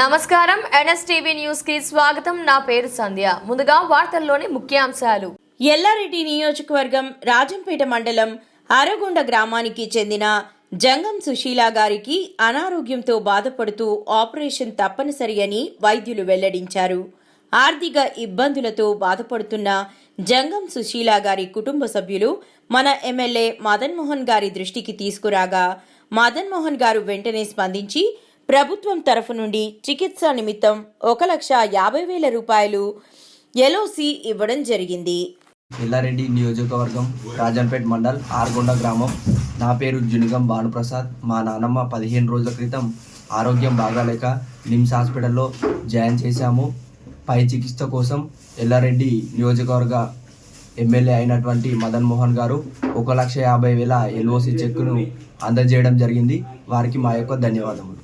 నమస్కారం. ఎన్ఎస్టీవీ న్యూస్కి స్వాగతం. నా పేరు సంధ్య. ముందుగా వార్తల్లోని ముఖ్యాంశాలు. ఎల్లారెడ్డి నియోజకవర్గం రాజంపేట మండలం అరగొండ గ్రామానికి చెందిన జంగం సుశీల గారికి అనారోగ్యంతో బాధపడుతూ ఆపరేషన్ తప్పనిసరి అని వైద్యులు వెల్లడించారు. ఆర్థిక ఇబ్బందులతో బాధపడుతున్న జంగం సుశీల గారి కుటుంబ సభ్యులు మన ఎమ్మెల్యే మదన్మోహన్ గారి దృష్టికి తీసుకురాగా మదన్మోహన్ గారు వెంటనే స్పందించి ప్రభుత్వం తరఫు నుండి చికిత్స నిమిత్తం ఒక లక్ష యాభై వేల రూపాయలు ఎల్ఓసి ఇవ్వడం జరిగింది. ఎల్లారెడ్డి నియోజకవర్గం రాజంపేట్ మండల్ ఆర్గొండ గ్రామం. నా పేరు జునిగం భానుప్రసాద్. మా నాన్నమ్మ పదిహేను రోజుల క్రితం ఆరోగ్యం బాగాలేక నిమ్స్ హాస్పిటల్లో జాయిన్ చేశాము. పై చికిత్స కోసం ఎల్లారెడ్డి నియోజకవర్గ ఎమ్మెల్యే అయినటువంటి మదన్ మోహన్ గారు ఒక లక్ష యాభై వేల ఎల్ఓసి చెక్కును అందజేయడం జరిగింది. వారికి మా యొక్క ధన్యవాదములు.